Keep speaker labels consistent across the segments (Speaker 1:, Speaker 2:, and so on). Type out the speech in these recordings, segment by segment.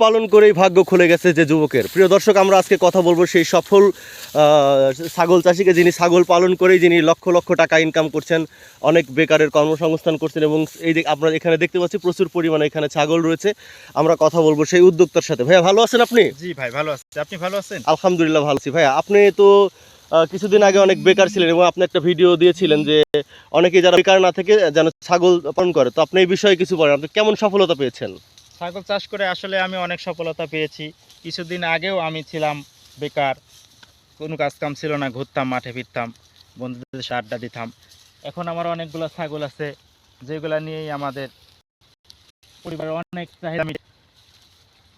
Speaker 1: পালন করেই ভাগ্য খুলে গেছে যে যুবকের। প্রিয় দর্শক আমরা আজকে কথা বলব সেই সফল ছাগল চাষিকে যিনি ছাগল পালন করেই যিনি লক্ষ লক্ষ টাকা ইনকাম করছেন অনেক বেকারের কর্মসংস্থান করছেন এবং এই আপনারা এখানে দেখতে পাচ্ছি প্রচুর পরিমাণে এখানে ছাগল রয়েছে আমরা কথা বলব সেই উদ্যোক্তার সাথে। ভাইয়া ভালো আছেন আপনি?
Speaker 2: জি ভাই ভালো আছি। আপনি ভালো আছেন?
Speaker 1: আলহামদুলিল্লাহ ভালো আছি। ভাইয়া আপনি তো কিছুদিন আগে অনেক বেকার ছিলেন এবং আপনি একটা ভিডিও দিয়েছিলেন যে অনেকে যারা বেকার না থেকে যেন ছাগল পালন করে। তো আপনি এই বিষয়ে কিছু বলেন আপনি কেমন সফলতা পেয়েছেন?
Speaker 2: ছাগল চাষ করে আসলে আমি অনেক সফলতা পেয়েছি। কিছুদিন আগেও আমি ছিলাম বেকার। কোনো কাজ কাম ছিল না, ঘুরতাম, মাঠে ফিরতাম, বন্ধুদের সাথে আড্ডা দিতাম। এখন আমার অনেকগুলো ছাগল আছে, যেগুলো নিয়েই আমাদের পরিবারের অনেক চাহিদা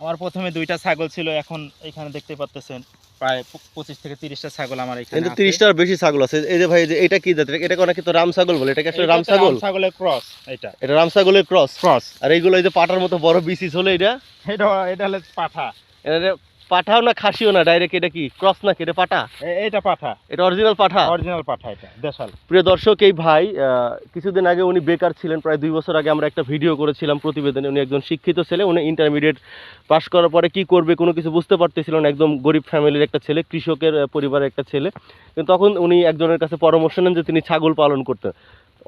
Speaker 2: আমার প্রথমে দুইটা ছাগল ছিল, এখন এখানে দেখতে পাচ্তেছেন প্রায় পঁচিশ থেকে তিরিশটা ছাগল আমার এখানে
Speaker 1: কিন্তু তিরিশটার বেশি ছাগল আছে। এই যে ভাই যে এটা কি জাতের? এটাকে অনেকে তো রাম ছাগল বলে? এটাকে আসলে রাম ছাগল?
Speaker 2: ছাগলের ক্রস এটা।
Speaker 1: এটা রাম ছাগলের ক্রস?
Speaker 2: ক্রস।
Speaker 1: আর এইগুলো এই যে পাটার মতো বড় বিসিস হলে এটা?
Speaker 2: এটা এটা হলো পাঠা।
Speaker 1: এটা পাঠাও না খাসিও না ডাইরেক্ট এটা কি ক্রস নাকি এটা
Speaker 2: পাঠা? এটা পাঠা।
Speaker 1: এটা অরিজিনাল পাঠা?
Speaker 2: অরিজিনাল পাঠা এটা দেশাল।
Speaker 1: প্রিয় দর্শক এই ভাই কিছুদিন আগে উনি বেকার ছিলেন প্রায় দুই বছর আগে আমরা একটা ভিডিও করেছিলাম প্রতিবেদনে। উনি একজন শিক্ষিত ছেলে উনি ইন্টারমিডিয়েট পাশ করার পরে কি করবে কোনো কিছু বুঝতে পারতেছিলেন না। একদম গরিব ফ্যামিলির একটা ছেলে কৃষকের পরিবারের একটা ছেলে। কিন্তু তখন উনি একজনের কাছে পরামর্শ নেন যে তিনি ছাগল পালন করতেন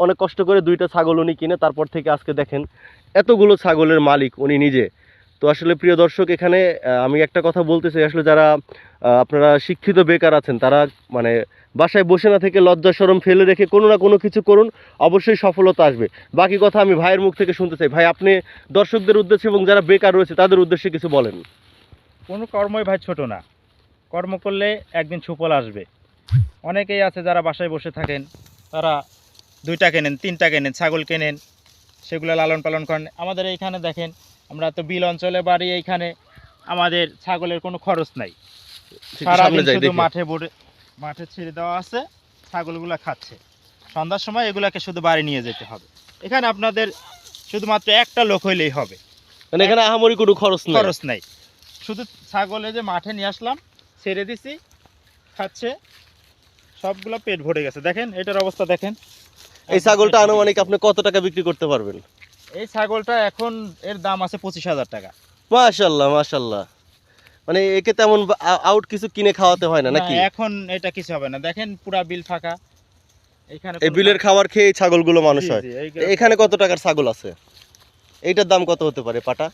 Speaker 1: অনেক কষ্ট করে দুইটা ছাগল উনি কিনে তারপর থেকে আজকে দেখেন এতগুলো ছাগলের মালিক উনি নিজে। তো আসলে প্রিয় দর্শক, এখানে আমি একটা কথা বলতে চাই। আসলে যারা আপনারা শিক্ষিত বেকার আছেন, তারা মানে বাসায় বসে না থেকে লজ্জা, সরম ফেলে রেখে কোনো না কোনো কিছু করুন, অবশ্যই সফলতা আসবে। বাকি কথা আমি ভাইয়ের মুখ থেকে শুনতে চাই। ভাই, আপনি দর্শকদের উদ্দেশ্যে এবং যারা বেকার রয়েছে, তাদের উদ্দেশ্যে কিছু বলেন।
Speaker 2: কোনো কর্মই ভাই ছোট না। কর্ম করলে একদিন সুফল আসবে। অনেকেই আছে যারা বাসায় বসে থাকেন, তারা দুইটা কেনেন, তিনটা কেনেন, ছাগল কেনেন, সেগুলো লালন পালন করেন। আমাদের এইখানে দেখেন আমরা তো বিল অঞ্চলে বাড়ি এইখানে আমাদের ছাগলের কোনো খরচ নাই। সারাদিন শুধু মাঠে বড়ে মাঠে ছেড়ে দেওয়া আছে ছাগলগুলো খাচ্ছে। সন্ধ্যার সময় এগুলাকে শুধু বাড়ি নিয়ে যেতে হবে। এখানে আপনাদের শুধুমাত্র একটা লোক হইলেই হবে।
Speaker 1: মানে এখানে আহামরি কোনো খরচ নেই?
Speaker 2: খরচ নাই। শুধু ছাগলে যে মাঠে নিয়ে আসলাম ছেড়ে দিছি খাচ্ছে সবগুলো পেট ভরে গেছে। দেখেন এটার অবস্থা দেখেন।
Speaker 1: এই ছাগলটা আনুমানিক আপনি কত টাকা বিক্রি করতে পারবেন?
Speaker 2: এই ছাগলটা এখন এর দাম আছে পঁচিশ হাজার টাকা।
Speaker 1: মাশাল্লাহ মাশাল্লাহ। মানে একে তেমন আউট কিছু কিনে খাওয়াতে হয় না নাকি?
Speaker 2: এখন এটা কিছু হবে না। দেখেন পুরা বিল ফাঁকা। এখানে
Speaker 1: এই বিলের খাবার খেয়ে ছাগলগুলো মানুষ হয়। এখানে কত টাকার ছাগল আছে? এইটার দাম কত হতে পারে পাটা?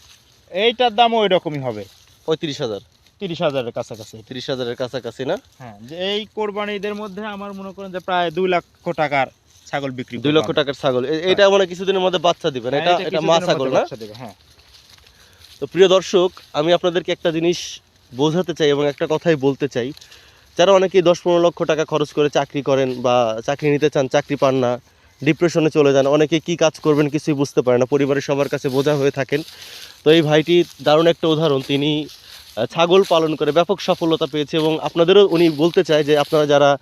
Speaker 2: এইটার দাম ওই রকমই হবে।
Speaker 1: পঁয়ত্রিশ হাজার।
Speaker 2: তিরিশ হাজারের কাছাকাছি।
Speaker 1: তিরিশ হাজারের কাছাকাছি না?
Speaker 2: হ্যাঁ যে এই কোরবানিদের মধ্যে আমার মনে করেন যে প্রায় দুই লক্ষ টাকার ছাগল বিক্রি
Speaker 1: দুই লক্ষ টাকার ছাগল। এটা মানে কিছুদিনের মধ্যে বাচ্চা দিবেন। এটা
Speaker 2: হ্যাঁ,
Speaker 1: এটা মা ছাগল না?
Speaker 2: হ্যাঁ।
Speaker 1: তো প্রিয় দর্শক আমি আপনাদেরকে একটা জিনিস বোঝাতে চাই এবং একটা কথাই বলতে চাই। যারা অনেকেই দশ পনেরো লক্ষ টাকা খরচ করে চাকরি করেন বা চাকরি নিতে চান চাকরি পান না ডিপ্রেশনে চলে যান অনেকে কি কাজ করবেন কিছুই বুঝতে পারে না। পরিবারের সবার কাছে বোঝা হয়ে থাকেন। তো এই ভাইটি দারুণ একটা উদাহরণ। তিনি ছাগল পালন করে ব্যাপক সফলতা পেয়েছে এবং আপনাদেরও উনি বলতে চায় যে আপনারা যারা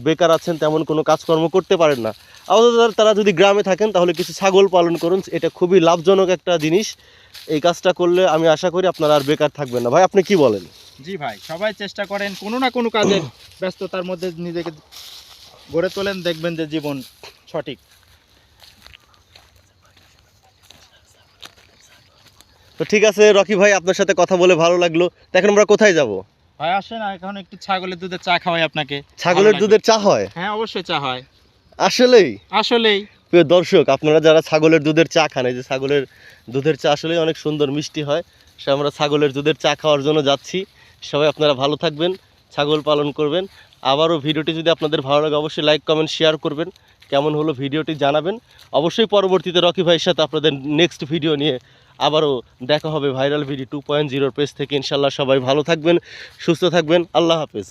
Speaker 1: বেকার আছেন তেমন কোনো কাজকর্ম করতে পারেন না। আপাতত তারা- যদি গ্রামে থাকেন তাহলে কিছু ছাগল পালন করুন, এটা খুবই লাভজনক একটা জিনিস। এই কাজটা করলে আমি আশা করি আপনারা আর বেকার থাকবেন না। ভাই, আপনি কি বলেন?
Speaker 2: জি ভাই, সবাই চেষ্টা করেন কোনো না কোনো কাজের ব্যস্ততার মধ্যে নিজেকে গড়ে তোলেন, দেখবেন যে জীবন সঠিক।
Speaker 1: তো ঠিক আছে রকি ভাই আপনার সাথে কথা বলে ভালো লাগল। তো এখন আমরা কোথায় যাব?
Speaker 2: ভাই আসেন এখন একটু ছাগলের দুধের চা খাওয়াই আপনাকে।
Speaker 1: ছাগলের দুধের চা হয়?
Speaker 2: হ্যাঁ অবশ্যই চা হয়।
Speaker 1: আসলেই?
Speaker 2: আসলেই।
Speaker 1: প্রিয় দর্শক আপনারা যারা ছাগলের দুধের চা খান এই যে ছাগলের দুধের চা আসলেই অনেক সুন্দর মিষ্টি হয়। সে আমরা ছাগলের দুধের চা খাওয়ার জন্য যাচ্ছি। সবাই আপনারা ভালো থাকবেন ছাগল পালন করবেন। আবারও ভিডিওটি যদি আপনাদের ভালো লাগে অবশ্যই লাইক কমেন্ট শেয়ার করবেন। কেমন হলো ভিডিওটি জানাবেন। অবশ্যই পরবর্তীতে রকি ভাইয়ের সাথে আপনাদের নেক্সট ভিডিও নিয়ে আবারও দেখা হবে ভাইরাল ভিডিও টু পয়েন্ট জিরোর পেজ থেকে। ইনশাল্লাহ সবাই ভালো থাকবেন, সুস্থ থাকবেন। আল্লাহ হাফেজ।